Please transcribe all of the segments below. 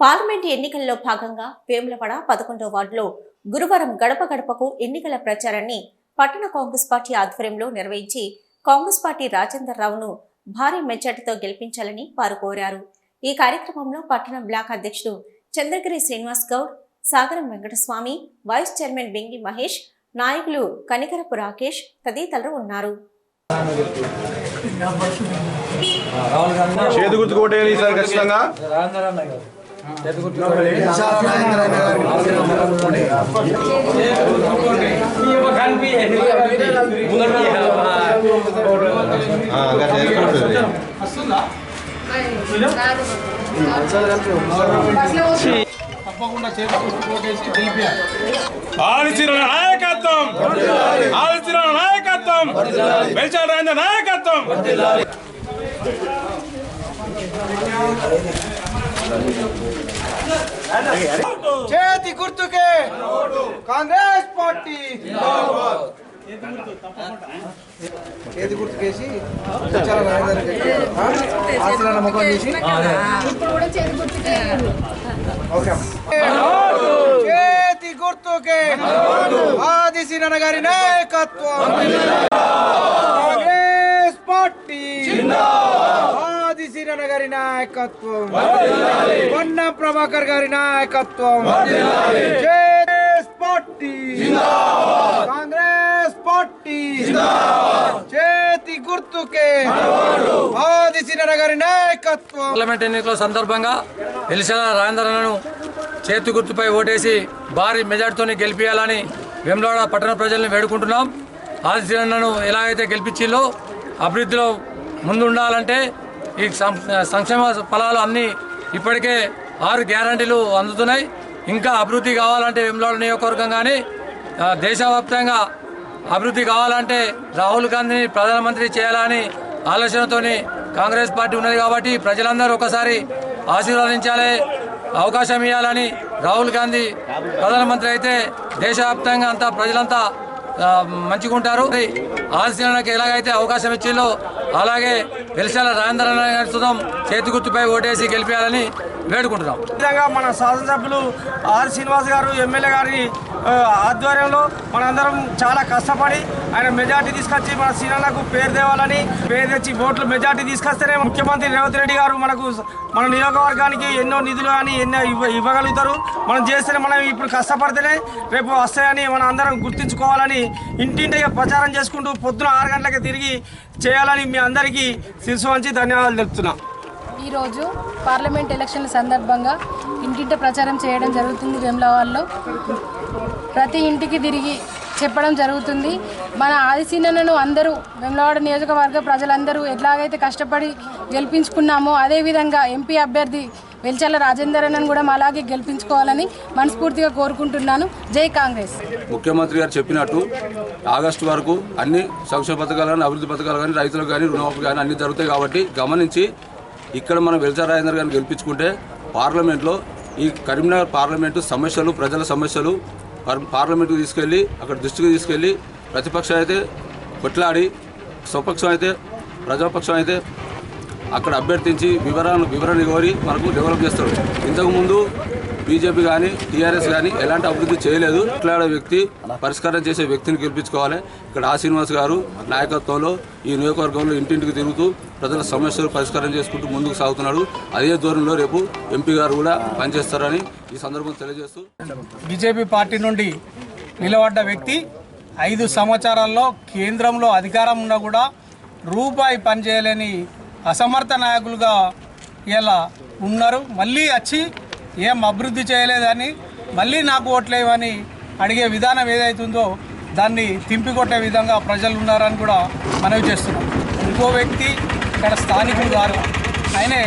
Parliament ఎన్నికల్లో భాగంగా వేములవాడ పదకొండో వార్డులో గురువారం గడప గడపకు ఎన్నికల ప్రచారాన్ని పట్టణ కాంగ్రెస్ పార్టీ ఆధ్వర్యంలో నిర్వహించి కాంగ్రెస్ పార్టీ రాజేందర్ రావును భారీ మెజార్టీతో గెలిపించాలని వారు కోరారు. ఈ కార్యక్రమంలో పట్టణ బ్లాక్ అధ్యక్షుడు చంద్రగిరి శ్రీనివాస్ గౌడ్ సాగరం వెంకటస్వామి వైస్ చైర్మన్ వెంగి మహేష్ నాయకులు కనికరపు రాకేష్ తదితరులు ఉన్నారు. రాహుల్ గాంధీ చేతి గుర్తు కోటేయాలి ఈసారి ఖచ్చితంగా రాజేంద్ర అన్న గారు చేతి నాయకత్వం! ఆలోచన నాయకత్వం వెల్చాడు నాయకత్వం! చేతి గుర్తుకే కాంగ్రెస్ పార్టీ. చేతి గుర్తుకేసి చాలా రాజధాని చెప్పి, ఆ? ఆశీర్వాద ముఖం చేసి ఓకే. చేతి గుర్తుకే ఆది సిరణ గారి నాయకత్వం. Congress party. ఆది గారి నాయకత్వం. పొన్న ప్రభాకర్ గారి నాయకత్వం. Congress party. Congress party. చేతి గుర్తుకే. ఆది గారి నాయకత్వం. పార్లమెంట్ ఎన్నికల సందర్భంగా ఎలిసల రాజేంద్రను చేతి గుర్తుపై ఓటేసి భారీ మెజార్టీతో గెలిపించాలని వెమ్లవాడ పట్టణ ప్రజల్ని వేడుకుంటున్నాం. ఆదిశీరణను ఎలా అయితే గెలిపించిందో అభివృద్ధిలో ముందు ఉండాలంటే ఈ సం- సంక్షేమ ఫలాలు అన్నీ ఇప్పటికే ఆరు గ్యారంటీలు అందుతున్నాయి. ఇంకా అభివృద్ధి కావాలంటే వెమ్లవాడ నియోజకవర్గం కానీ దేశవ్యాప్తంగా అభివృద్ధి కావాలంటే రాహుల్ గాంధీని ప్రధానమంత్రి చేయాలని ఆలోచనతో కాంగ్రెస్ పార్టీ ఉన్నది కాబట్టి ప్రజలందరూ ఒకసారి ఆశీర్వదించాలి అవకాశం ఇవ్వాలని రాహుల్ గాంధీ ప్రధానమంత్రి అయితే దేశవ్యాప్తంగా అంతా ప్రజలంతా మంచిగా ఉంటారు. ఆశీర్వాదానికి ఎలాగైతే అవకాశం ఇచ్చిందో అలాగే వెలిసాల రాజేంద్ర గారి చేతి గుర్తుపై ఓటేసి గెలిపించాలని వేడుకుంటున్నాం. విధంగా మన శాసనసభ్యులు ఆర్ శ్రీనివాస్ గారు ఎమ్మెల్యే గారి ఆధ్వర్యంలో మనందరం చాలా కష్టపడి ఆయన మెజార్టీ తీసుకొచ్చి మన శ్రీనాలకు పేరు తేవాలని పేరు తెచ్చి ఓట్లు మెజార్టీ తీసుకొస్తేనే ముఖ్యమంత్రి రేవంత్ రెడ్డి గారు మనకు మన నియోజకవర్గానికి ఎన్నో నిధులు కానీ ఎన్నో ఇవ్వగలుగుతారు. మనం చేస్తేనే మనం ఇప్పుడు కష్టపడితేనే రేపు వస్తాయని మనం అందరం గుర్తుంచుకోవాలని ఇంటింటిగా ప్రచారం చేసుకుంటూ పొద్దున ఆరు గంటలకు తిరిగి చేయాలని మీ అందరికీ శిరసు వంచి ధన్యవాదాలు తెలుపుతున్నాం. ఈరోజు పార్లమెంట్ ఎలక్షన్ల సందర్భంగా ఇంటింట ప్రచారం చేయడం జరుగుతుంది వెమ్లవాడలో. ప్రతి ఇంటికి తిరిగి చెప్పడం జరుగుతుంది. మన ఆదిశీనను అందరూ వెమ్లవాడ నియోజకవర్గ ప్రజలందరూ ఎట్లాగైతే కష్టపడి గెలిపించుకున్నామో అదేవిధంగా ఎంపీ అభ్యర్థి వెల్చల్ల రాజేందర్ అన్నను కూడా అలాగే గెలిపించుకోవాలని మనస్ఫూర్తిగా కోరుకుంటున్నాను. జై కాంగ్రెస్. ముఖ్యమంత్రి గారు చెప్పినట్టు ఆగస్టు వరకు అన్ని సంక్షేమ పథకాలు కానీ అభివృద్ధి పథకాలు కానీ రైతులకు కానీ రుణమాఫీ కానీ అన్ని జరుగుతాయి కాబట్టి గమనించి ఇక్కడ మనం వెల్చా రాజేందర్ గారిని గెలిపించుకుంటే పార్లమెంట్లో ఈ కరీంనగర్ పార్లమెంటు సమస్యలు ప్రజల సమస్యలు పార్లమెంటుకు తీసుకెళ్ళి అక్కడ దృష్టికి తీసుకెళ్ళి ప్రతిపక్షం అయితే కొట్లాడి స్వపక్షం అయితే ప్రజాపక్షం అయితే అక్కడ అభ్యర్థించి వివరాలను వివరణ కోరి మనకు డెవలప్ చేస్తారు ఇంతకుముందు బీజేపీ కానీ టీఆర్ఎస్ కానీ ఎలాంటి అభివృద్ధి చేయలేదు. ఇట్లాడే వ్యక్తి పరిష్కారం చేసే వ్యక్తిని గెలిపించుకోవాలి. ఇక్కడ ఆ శ్రీనివాస్ గారు నాయకత్వంలో ఈ నియోజకవర్గంలో ఇంటింటికి తిరుగుతూ ప్రజల సమస్యలు పరిష్కారం చేసుకుంటూ ముందుకు సాగుతున్నాడు. అదే దూరంలో రేపు ఎంపీ గారు కూడా పనిచేస్తారని ఈ సందర్భం తెలియజేస్తూ బీజేపీ పార్టీ నుండి నిలబడ్డ వ్యక్తి ఐదు సంవత్సరాల్లో కేంద్రంలో అధికారం ఉన్నా కూడా రూపాయి పనిచేయలేని అసమర్థ నాయకులుగా ఇలా ఉన్నారు. మళ్ళీ వచ్చి ఏం అభివృద్ధి చేయలేదని మళ్ళీ నాకు ఓట్లేవని అడిగే విధానం ఏదైతుందో దాన్ని తింపికొట్టే విధంగా ప్రజలు ఉన్నారని కూడా మనవి చేస్తున్నాం. ఇంకో వ్యక్తి ఇక్కడ స్థానికులు గారు. ఆయనే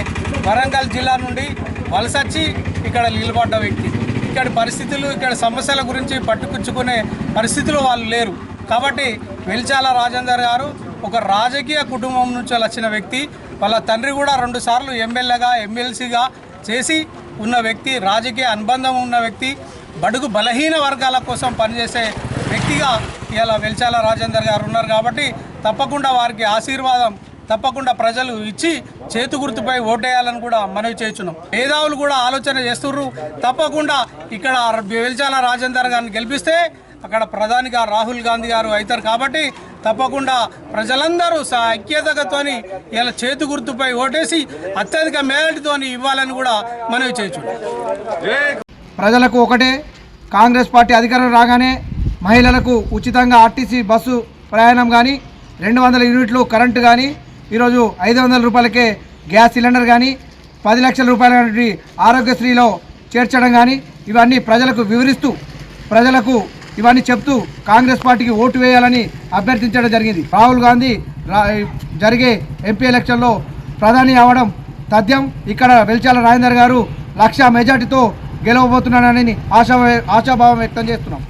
వరంగల్ జిల్లా నుండి వలసొచ్చి ఇక్కడ నిలబడ్డ వ్యక్తి. ఇక్కడ పరిస్థితులు ఇక్కడ సమస్యల గురించి పట్టుకుచ్చుకునే పరిస్థితులు వాళ్ళు లేరు. కాబట్టి వెల్చాల రాజేందర్ గారు ఒక రాజకీయ కుటుంబం నుంచి వచ్చిన వ్యక్తి. వాళ్ళ తండ్రి కూడా రెండుసార్లు ఎమ్మెల్యేగా ఎమ్మెల్సీగా చేసి ఉన్న వ్యక్తి రాజకీయ అనుబంధం ఉన్న వ్యక్తి బడుగు బలహీన వర్గాల కోసం పనిచేసే వ్యక్తిగా ఇలా వెల్చాల రాజేందర్ గారు ఉన్నారు కాబట్టి తప్పకుండా వారికి ఆశీర్వాదం తప్పకుండా ప్రజలు ఇచ్చి చేతు గుర్తుపై ఓటేయాలని కూడా మనవి చేస్తున్నాం. మేధావులు కూడా ఆలోచన చేస్తున్నారు తప్పకుండా ఇక్కడ వెల్చాల రాజేందర్ గారిని గెలిపిస్తే అక్కడ ప్రధానిగా రాహుల్ గాంధీ గారు అవుతారు కాబట్టి తప్పకుండా ప్రజలందరూ ఐక్యతతోని ఇలా చేతు గుర్తుపై ఓటేసి అత్యధిక మేరటితోని ఇవ్వాలని కూడా మనవి చేయొచ్చు ప్రజలకు ఒకటే కాంగ్రెస్ పార్టీ అధికారం రాగానే మహిళలకు ఉచితంగా ఆర్టీసీ బస్సు ప్రయాణం కానీ రెండు వందల యూనిట్లు కరెంటు కానీ ఈరోజు ఐదు వందల రూపాయలకే గ్యాస్ సిలిండర్ కానీ పది లక్షల రూపాయల ఆరోగ్యశ్రీలో చేర్చడం కానీ ఇవన్నీ ప్రజలకు వివరిస్తూ ప్రజలకు ఇవన్నీ చెప్తూ కాంగ్రెస్ పార్టీకి ఓటు వేయాలని అభ్యర్థించడం జరిగింది. రాహుల్ గాంధీ జరిగే ఎంపీ ఎలక్షన్లో ప్రధాని అవడం తథ్యం. ఇక్కడ వెల్చాల రాజేందర్ గారు లక్ష మెజార్టీతో గెలవబోతున్నానని ఆశా ఆశాభావం వ్యక్తం చేస్తున్నాం.